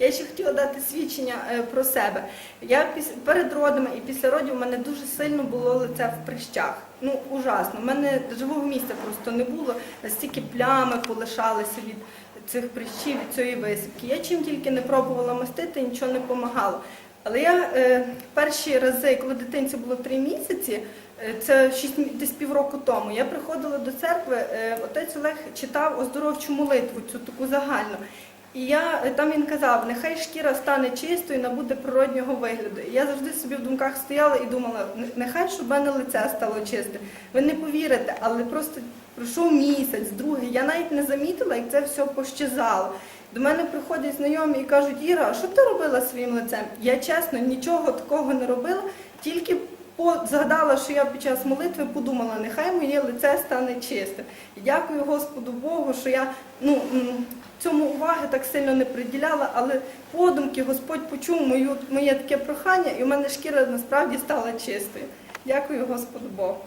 Я ще хотіла дати свідчення е, про себе. Я перед родами і після родів у мене дуже сильно було лице в прищах. Ну, ужасно. У мене живого місця просто не було. Настільки плями полишалися від цих прищів, від цієї висипки. Я чим тільки не пробувала мастити, нічого не допомагало. Але я е, перші рази, коли дитинці було три місяці, е, це шість десь півроку тому, я приходила до церкви, е, отець Олег читав оздоровчу молитву, цю таку загальну. І я е, там він казав, нехай шкіра стане чистою, набуде природнього вигляду. І я завжди собі в думках стояла і думала, нехай щоб в мене лице стало чисте. Ви не повірите, але просто пройшов місяць, другий. Я навіть не замітила, як це все пощезало. До мене приходять знайомі і кажуть, Іра, що ти робила своїм лицем? Я чесно нічого такого не робила, тільки згадала, що я під час молитви подумала, нехай моє лице стане чистим. І дякую Господу Богу, що я ну, цьому уваги так сильно не приділяла, але подумки Господь почув моє таке прохання, і в мене шкіра насправді стала чистою. Дякую Господу Богу.